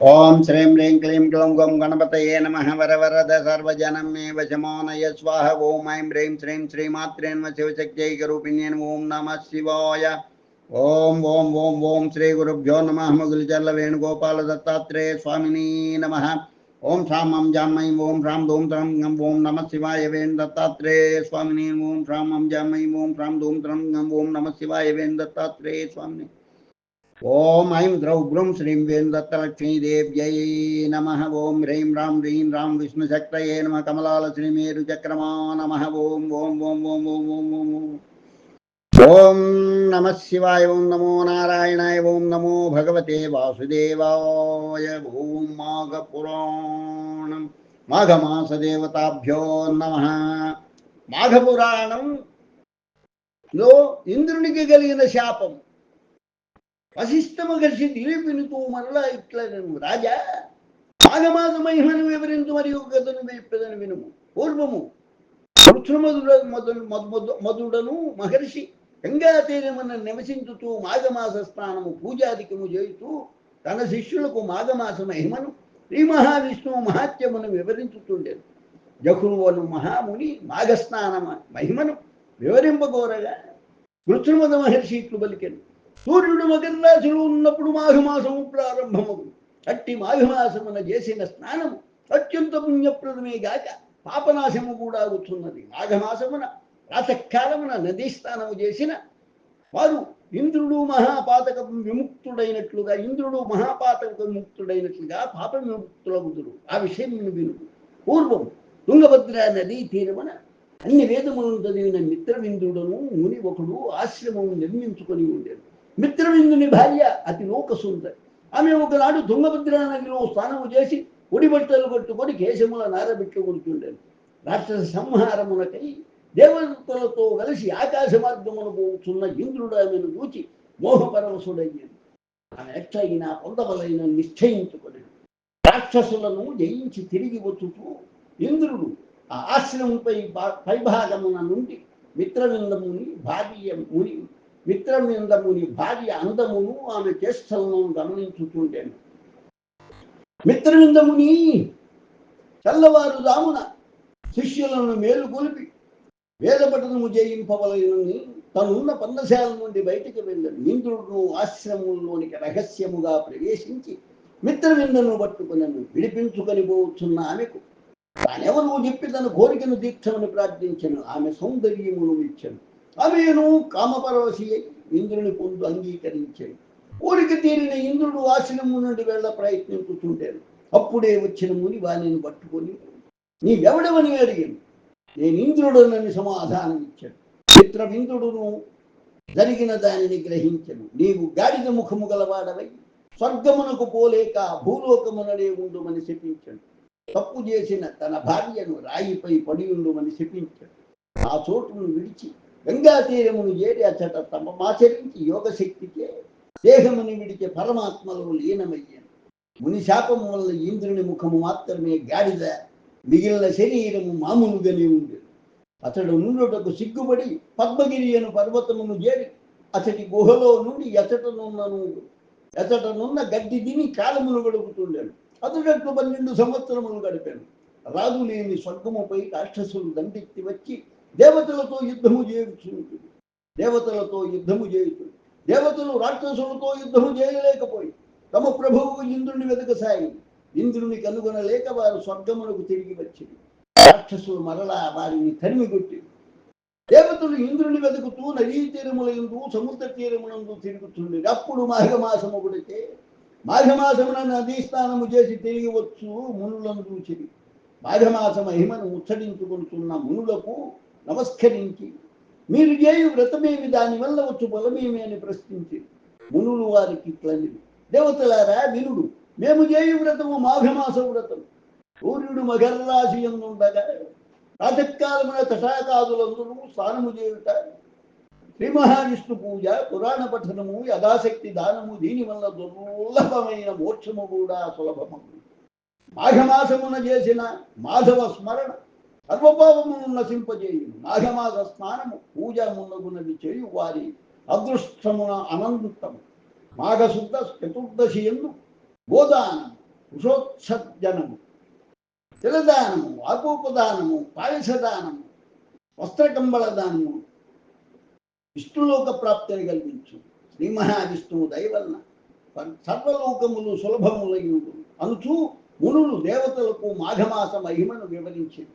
ओम श्रीं ह्रीं क्लीं क्लौं गौं गणपतये नमः वरवरद सर्वजनमे वशमो नय स्वाह ओं ऐं ह्रीं श्रीं श्रीमात्रेन्म शिवशक्त्यैकरूपिण्येन ॐ नमः शिवाय। ओम ओम ओम ओम श्री गुरुभ्यो नमः मुगुलचल वेणुगोपाल दत्तात्रेय स्वामिनी नमः। ओम शाम अं अम जाम ओम राम धूम त्रम गम अं, ओम नमः शिवाय वेण दत्तात्रेय स्वामिनी। ओम शाम अं अम जाम ओम राम धूम त्रम गम ओम नमः शिवाय वेण दत्तात्रेय स्वामिनी। ఓం ఐం ద్రౌభ్రం శ్రీం వేందత్తలక్ష్మీదేవ్యై నమ. ఓం హ్రీం రాం హ్రీం రాం విష్ణుశక్తయే నమ. కమలాల శ్రీమేరు చక్రమా నమ. ఓం ఓం ఓం ఓం ఓం ఓం ఓం ఓం. ఓం నమ శివాయ. ఓం నమో నారాయణాయ. ఓం నమో భగవతే వాసుదేవాయ. ఓం మాఘ పురాణం. మాఘమాస దేవతాభ్యో నమ. మాఘ పురాణంలో ఇంద్రునికి కలిగిన శాపం. వశిష్ఠ మహర్షి దిలీపినితో మరలా ఇట్లా నేను రాజా ఆగమాస మహిమను వివరించు మరియు గతను చెప్పేదని వినుము. పూర్వము వృక్షమధుడ మధు మధు మధుడను మహర్షి గంగా తీరమున నివసించుతూ మాఘమాస స్నానము పూజాధికము చేస్తూ తన శిష్యులకు మాఘమాస మహిమను శ్రీ మహావిష్ణువు మహాత్యమును వివరించుతుండేది జహువను మహాముని మాఘస్నాన మహిమను వివరింపకోరగా కృష్ణమద మహర్షి ఇట్లు పలికెను. సూర్యుడు మకర రాశిలో ఉన్నప్పుడు మాఘమాసము ప్రారంభమవు అట్టి మాఘమాసమున చేసిన స్నానము అత్యంత పుణ్యప్రదమే గాక పాపనాశము కూడా అవుతున్నది మాఘమాసమున ప్రాతకాలమున నదీ స్నానము చేసిన వారు ఇంద్రుడు మహాపాతక విముక్తుడైనట్లుగా ఇంద్రుడు మహాపాతక విముక్తుడైనట్లుగా పాప విముక్తులగుదురు. ఆ విషయం నేను విను. పూర్వం తుంగభద్ర నదీ తీరమున అన్ని వేదములను చదివిన మిత్రవింద్రుడను ముని ఒకడు ఆశ్రమం నిర్మించుకొని ఉండేది మిత్రవిందుని భార్య అతి లోక సుందరి. ఆమె ఒకనాడు తుంగభద్రా నదిలో స్నానము చేసి ఒడిబట్టలు కట్టుకొని కేశముల నారబెట్లు కొడుతుండేది రాక్షస సంహారమునకై దేవతలతో కలిసి ఆకాశ మార్గమును పోతున్న ఇంద్రుడు ఆమెను చూచి మోహపరవశుడయ్యాడు ఆమె ఎట్లయిన పొందవలైన నిశ్చయించుకొని రాక్షసులను జయించి తిరిగి వచ్చుతూ ఇంద్రుడు ఆ ఆశ్రమంపై పైభాగమున నుండి మిత్రవిందముని భార్య ముని మిత్రవిందముని భార్య అందమును ఆమె చేష్టలను గమనించుతుండేను మిత్రవిందముని తెల్లవారు దామున శిష్యులను మేలుకొలిపి వేదపఠనము జయింపవలనని తనున్న పన్నశాల నుండి బయటికి వెళ్ళాడు ఇంద్రుడును ఆశ్రమంలోనికి రహస్యముగా ప్రవేశించి మిత్రవిందను పట్టుకునను. విడిపించుకొని పోతున్న ఆమెకు తానెవరు చెప్పి తన కోరికను దీక్షమని ప్రార్థించను. ఆమె సౌందర్యమును ఇచ్చను ఆమెను కామపరవశి ఇంద్రుని పొందు అంగీకరించాడు. కోరిక తీరిన ఇంద్రుడు ఆశ్రమం నుండి వెళ్ళ ప్రయత్నించుతుంటాడు అప్పుడే వచ్చిన ముని వాణిని పట్టుకొని నీవెవడవని అడిగాను నేను ఇంద్రుడునని సమాధానం ఇచ్చాడు. చిత్రవింద్రుడును జరిగిన దానిని గ్రహించను. నీవు గాడిద ముఖము గలవాడవై స్వర్గమునకు పోలేక భూలోకమునడే ఉండుమని శపించాడు. తప్పు చేసిన తన భార్యను రాయిపై పడి ఉండుమని శపించాడు. ఆ చోటును విడిచి గంగా తీరమును ఏడి అచ్చట తమమాచరించి యోగశక్తికే దేహముని విడిచే పరమాత్మలో లీనమయ్యాను. ముని శాపము వల్ల ఇంద్రుని ముఖము మాత్రమే గాడిద మిగిలిన శరీరము మామూలుగానే ఉండేది. అతడు నుండుటకు సిగ్గుపడి పద్మగిరి అను పర్వతమును చేరి అతడి గుహలో నుండి ఎచటనున్నను ఎచటనున్న గడ్డి తిని కాలమును గడుపుతుండాడు అతడట్లు పన్నెండు సంవత్సరములు గడిపాడు రాజు లేని స్వర్గముపై రాక్షసులు దండెత్తి వచ్చి దేవతలతో యుద్ధము చేయుచుంటుంది దేవతలతో యుద్ధము చేయుతుంది దేవతలు రాక్షసులతో యుద్ధము చేయలేకపోయి తమ ప్రభువు ఇంద్రుని వెతకసాగి ఇంద్రుని కనుగొనలేక వారు స్వర్గమునకు తిరిగి వచ్చింది రాక్షసులు మరలా వారిని తరిమి కొట్టి దేవతలు ఇంద్రుని వెతుకుతూ నదీ తీరములందు సముద్ర తీరములందు తిరుగుతుండే అప్పుడు మాఘమాసము కొడితే మాఘమాసమున నదీ స్నానము చేసి తిరిగి వచ్చు మునులను చూచిరి మాఘమాస మహిమను ముచ్చడించుకుంటున్న మునులకు నమస్కరించి మీరు చేయు వ్రతమేమి దానివల్ల వచ్చు బలమేమి అని ప్రశ్నించి మునులు వారికి ఇట్లని దేవతలారా వినుడు మేము చేయు వ్రతము మాఘమాస వ్రతం? సూర్యుడు మకర రాశి ఎందుండగా? ప్రాతకాలమున తటాకాదులందరూ స్నానము చేయుట శ్రీ మహావిష్ణు పూజ పురాణ పఠనము యథాశక్తి దానము దీనివల్ల దుర్లభమైన మోక్షము కూడా సులభము. మాఘమాసమున చేసిన మాధవ స్మరణ సర్వపావమును నశింపజేయు మాఘమాస స్నానము పూజ మున్నగునది చేయు వారి అదృష్టమున అనంతము. మాఘశుద్ధ చతుర్దశి ఎందు గోదానం పురుషోత్సర్జనము తిలదానము ఆపోపదానము పాయసదానము వస్త్రకంబళ దానము విష్ణులోక ప్రాప్తిని కల్పించు శ్రీ మహావిష్ణువు దయవలన సర్వలోకములు సులభములైనడు అనుచు మునులు దేవతలకు మాఘమాస మహిమను వివరించింది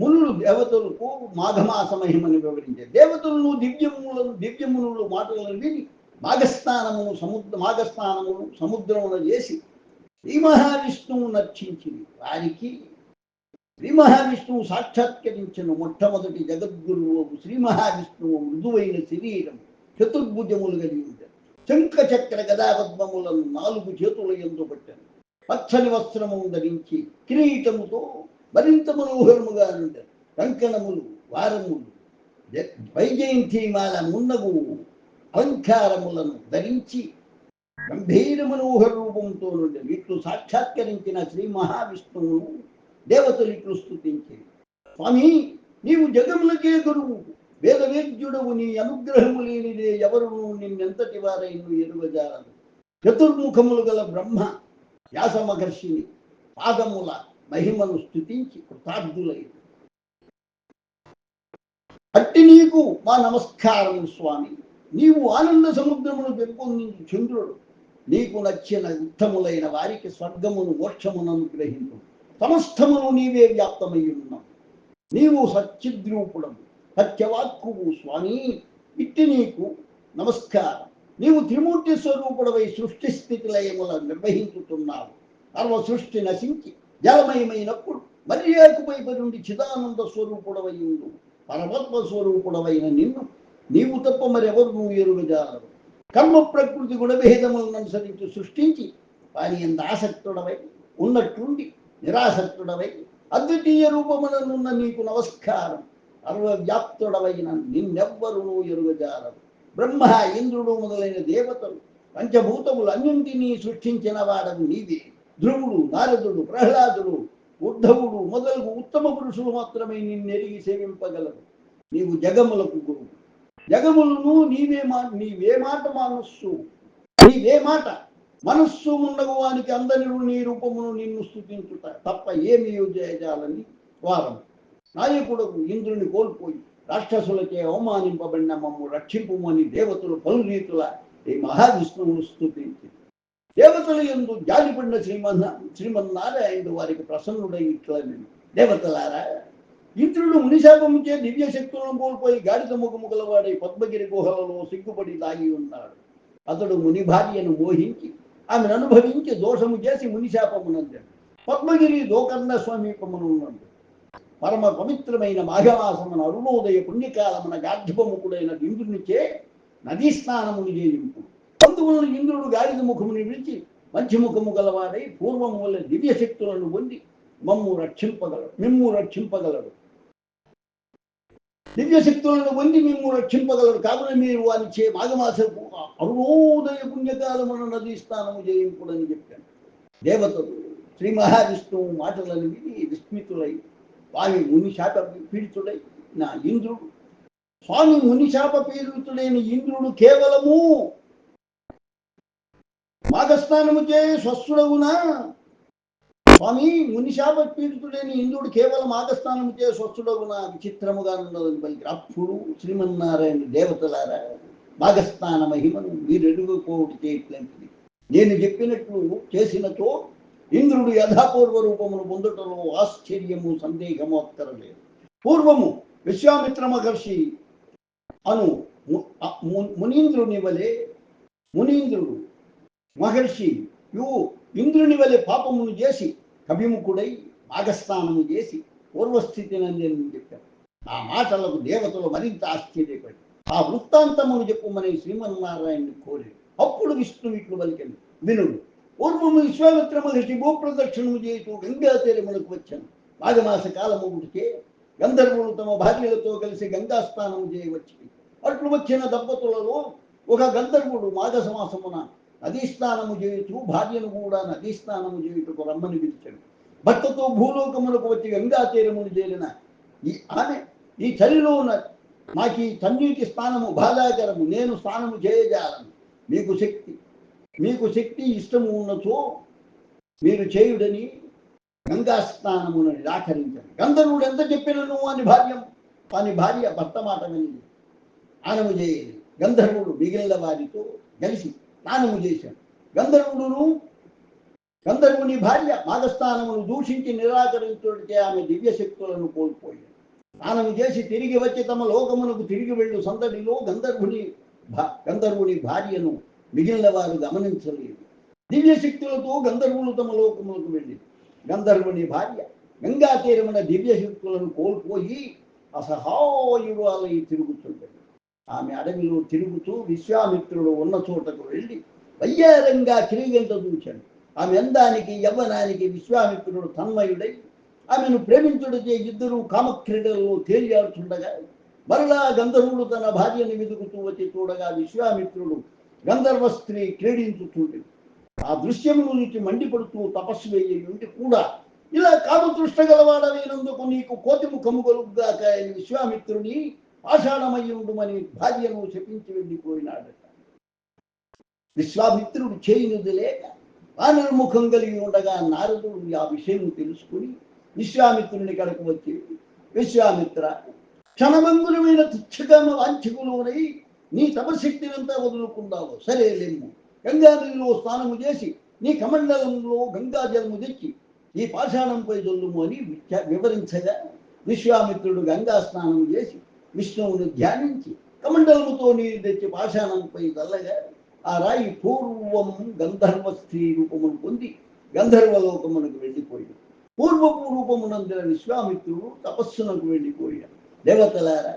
మునులు దేవతలకు మాఘమాస మహిమను వివరించారు దేవతలను దివ్యములను దివ్యమునులు మాటలను విని మాఘస్నానమును సముద్ర మాఘస్నానమును సముద్రమును చేసి శ్రీ మహావిష్ణువు నర్చించింది వారికి శ్రీ మహావిష్ణువు సాక్షాత్కరించిన మొట్టమొదటి జగద్గురువు శ్రీ మహావిష్ణువు మృదువైన శరీరం చతుర్భుజములు కలిగి ఉంటారు శంఖ చక్ర గదాపద్మములను నాలుగు చేతుల ఎందు పట్టాను పచ్చని వస్త్రము ధరించి కిరీటముతో మరింత మనోహరముగా ఉంటారు కంకణములు వారములు జ- వైజయంతిమాల మున్నగు అలంకారములను ధరించి గంభీర మనోహర రూపంతో నుండి ఇట్లు సాక్షాత్కరించిన శ్రీ మహావిష్ణువును దేవతలు ఇట్లు స్తుతించి స్వామి నీవు జగములకే గురువు. వేదవేద్యుడవు నీ అనుగ్రహము లేనిదే ఎవరును నిన్నెంతటి వారైను ఎరుగజాలదు. చతుర్ముఖములు గల బ్రహ్మ వ్యాస మహర్షిని పాదముల మహిమను స్తుతించి కృతార్థులై అట్టి నీకు మా నమస్కారం స్వామి. నీవు ఆనంద సముద్రమును పెంపొందించు చంద్రుడు. నీకు నచ్చిన ఉత్తములైన వారికి స్వర్గమును మోక్షమును అనుగ్రహించు సమస్తమును నీవే వ్యాప్తమై ఉన్నావు. నీవు సచ్చిద్రూపుడము సత్యవాక్కువు స్వామి. ఇట్టి నీకు నమస్కారం. నీవు త్రిమూర్తి స్వరూపుడవై సృష్టి స్థితి లయముల నిర్వహించుతున్నావు. సర్వ సృష్టి నశించి జలమయమైనప్పుడు మర్యాకుపై పరుండి చిదానంద స్వరూపుడవై ఉండు పరమాత్మ స్వరూపుడవైన నిన్ను. నీవు తప్ప మరెవరు నువ్వు ఎరుగజాలరు కర్మ ప్రకృతి గుణభేదములను అనుసరించి సృష్టించి వారి ఎంత ఆసక్తుడవై ఉన్నట్టుండి నిరాసక్తుడవై అద్వితీయ రూపములనున్న నీకు నమస్కారం. సర్వవ్యాప్తుడవైన నిన్నెవ్వరు నువ్వు ఎరుగజాలరు బ్రహ్మ ఇంద్రుడు మొదలైన దేవతలు పంచభూతములు అన్నింటినీ సృష్టించిన వాడవు నీవే. ధ్రువుడు నారదుడు ప్రహ్లాదుడు ఉద్ధవుడు మొదలగు ఉత్తమ పురుషులు మాత్రమే నిన్ను ఎరిగి సేవింపగలరు. నీవు జగములకు గురువు. జగములను నీవే మా నీవే మాట మనస్సు నీవే మాట మనస్సు ఉండగు వానికి అందరిలో నీ రూపమును నిన్ను స్థుతించుట తప్ప ఏమి చేయాలని వారం. నాయకుడకు ఇంద్రుని కోల్పోయి రాక్షసులకే అవమానింపబడిన మమ్ము రక్షింపుమని దేవతలు పలు రీతుల ఈ మహావిష్ణువును స్థుతించింది దేవతలు ఎందు జాలిపడిన శ్రీమన్న శ్రీమన్నారాయణుడు వారికి ప్రసన్నుడై ఇట్లా దేవతలారా ఇంద్రుడు మునిశాపముచే దివ్య శక్తులను కోల్పోయి గాడిద ముఖముగలవాడై పద్మగిరి గుహలలో సిగ్గుపడి దాగి ఉన్నాడు. అతడు ముని భార్యను మోహించి ఆమెను అనుభవించి దోషము చేసి మునిశాపమునందాడు. పద్మగిరి గోకర్ణ స్వామీపమును పరమ పవిత్రమైన మాఘమాసమున అరుణోదయ పుణ్యకాలమున గార్ధపముకుడైన ఇంద్రునిచే నదీ స్నానమును చేయింపు అందువలన ఇంద్రుడు గాడిద ముఖముని విడిచి మంచి ముఖము గలవాడై పూర్వము వల్ల దివ్య శక్తులను పొంది మమ్ము రక్షింపగలడు మిమ్ము రక్షింపగలడు. దివ్య శక్తులను పొంది మిమ్ము రక్షింపగలడు. కావున మీరు వారిచే మాఘమాసపు అరుణోదయ పుణ్యకాలమున నదీ స్నానము చేయింపుడని చెప్పాను. దేవతలు శ్రీ మహావిష్ణువు మాటలను విని విస్మితులై వారి ముని శాప పీడితుడై నా ఇంద్రుడు. స్వామి ముని శాప పీడితుడైన ఇంద్రుడు కేవలము పాదస్నానము చే స్వస్థుడవునా స్వామి మునిశాప పీడితుడైన ఇంద్రుడు కేవలం మాఘస్నానము చే స్వస్థుడవునా విచిత్రముగా ఉన్నదని పలికి అప్పుడు శ్రీమన్నారాయణ దేవతలారా భాగస్నాన మహిమను మీరెడుగుకోటి చేయట్లేంటిది నేను చెప్పినట్లు చేసినతో ఇంద్రుడు యథాపూర్వ రూపమును పొందుటలో ఆశ్చర్యము సందేహము అక్కరలేదు. పూర్వము విశ్వామిత్ర మహర్షి అను ము- మునీంద్రుని వలె మునీంద్రుడు మహర్షి యు ఇంద్రుని వలె పాపమును చేసి కవిముఖుడై భాగస్నానము చేసి పూర్వస్థితిని నేను చెప్పాను ఆ మాటలకు దేవతలు మరింత ఆశ్చర్యపడి ఆ వృత్తాంతమును చెప్పుమని శ్రీమన్నారాయణని కోరి అప్పుడు విష్ణు ఇట్లు పలికండి వినుడు పూర్వము విశ్వామిత్ర మహర్షి భూప్రదక్షిణము చేయుతూ గంగా తీరములకు వచ్చాను. మాఘమాస కాలము గుడికే గంధర్వులు తమ భార్యలతో కలిసి గంగా స్నానము చేయవచ్చు అట్లు వచ్చిన దంపతులలో ఒక గంధర్వుడు మాఘ సమాసమున నదీ స్నానము చేయుచు భార్యను కూడా నదీ స్నానము చేయుటకు రమ్మని పిలిచాడు. భర్తతో భూలోకములకు వచ్చి గంగా తీరమును చేరిన ఈ ఆమె ఈ చలిలో ఉన్న నాకు ఈ తన్నీటి స్నానము బాధాకరము నేను స్నానము చేయజాలను మీకు శక్తి మీకు శక్తి ఇష్టము ఉన్నచో మీరు చేయుడని గంగా స్నానమును నిరాకరించాను. గంధర్వుడు ఎంత చెప్పినను అని భార్య అని భార్య భర్త మాట విని ఆనము చేయలేదు గంధర్వుడు మిగిలిన వారితో కలిసి స్నానము చేశాడు గంధర్వుడును గంధర్వుని భార్య మాఘస్థానమును దూషించి నిరాకరించుడితే ఆమె దివ్య శక్తులను కోల్పోయాడు స్నానము చేసి తిరిగి వచ్చి తమ లోకమునకు తిరిగి వెళ్ళు సందడిలో గంధర్వుని భా- గంధర్వుని భార్యను మిగిలిన వారు గమనించలేదు. దివ్య శక్తులతో గంధర్వులు తమ లోకములకు వెళ్ళి గంధర్వుని భార్య గంగా తీరమైన దివ్య శక్తులను కోల్పోయి అసహాయురాలై తిరుగుతుండేది ఆమె అడవిలో తిరుగుతూ విశ్వామిత్రుడు ఉన్న చోటకు వెళ్ళి వయ్యారంగా కిరీగంట చూశాడు. ఆమె అందానికి యవ్వనానికి విశ్వామిత్రుడు తన్మయుడై ఆమెను ప్రేమించుడితే ఇద్దరు కామక్రీడల్లో తేలియాడుతుండగా మరలా గంధర్వుడు తన భార్యను వెతుకుతూ వచ్చి చూడగా విశ్వామిత్రుడు గంధర్వ స్త్రీ క్రీడించుతుండేది ఆ దృశ్యమును నుంచి మండిపడుతూ తపస్సు వేయి ఉండి కూడా ఇలా కాదు దృష్టగలవాడమైనందుకు నీకు కోతి ముఖము కలుగుగాక అని విశ్వామిత్రుని పాషాణమయ్యుండుమని భార్యను శపించి వెళ్ళిపోయినాడట. విశ్వామిత్రుడు చేయినది లేక ఆనర్ముఖం కలిగి ఉండగా నారదుడు ఆ విషయం తెలుసుకుని విశ్వామిత్రుని కడకు వచ్చి విశ్వామిత్ర క్షణమంగులమైన తుచ్చకమ వాంఛకులునై నీ తపశక్తినంతా వదులుకున్నావు సరే లేము గంగానదిలో స్నానము చేసి నీ కమండలంలో గంగా జలము తెచ్చి ఈ పాషాణంపై జల్లుము అని వివరించగా విశ్వామిత్రుడు గంగా స్నానం చేసి విష్ణువుని ధ్యానించి కమండలముతో నీరు తెచ్చి పాషాణంపై చల్లగా ఆ రాయి పూర్వం గంధర్వ స్త్రీ రూపమును పొంది గంధర్వలోకమునకు వెళ్ళిపోయాడు. పూర్వపు రూపమునందిన విశ్వామిత్రుడు తపస్సునకు వెళ్ళిపోయాడు. దేవతలారా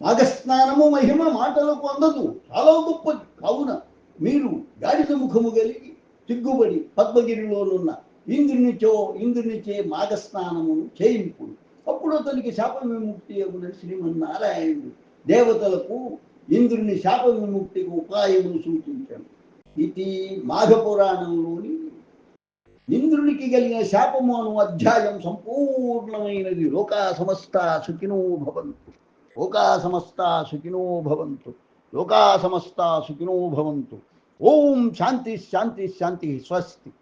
నాగస్నానము మహిమ మాటలకు అందదు చాలా గొప్పది కావున మీరు గాడిద ముఖము కలిగి తిగ్గుబడి పద్మగిరిలోనున్న ఇంద్రునిచో ఇంద్రునిచే మాఘస్నానమును చేయింపు అప్పుడు అతనికి శాప విముక్తి అగున శ్రీమన్నారాయణుడు దేవతలకు ఇంద్రుని శాప విముక్తికి ఉపాయమును సూచించాడు. ఇది మాఘపురాణంలోని ఇంద్రునికి కలిగిన శాపము అను అధ్యాయం సంపూర్ణమైనది. లోకా సమస్త సుఖినో భవంతు. లోకా సమస్త సుఖినో భవంతు. లోకా సమస్త సుఖినో భవంతు. ఓం శాంతి శాంతి శాంతి స్వస్తి.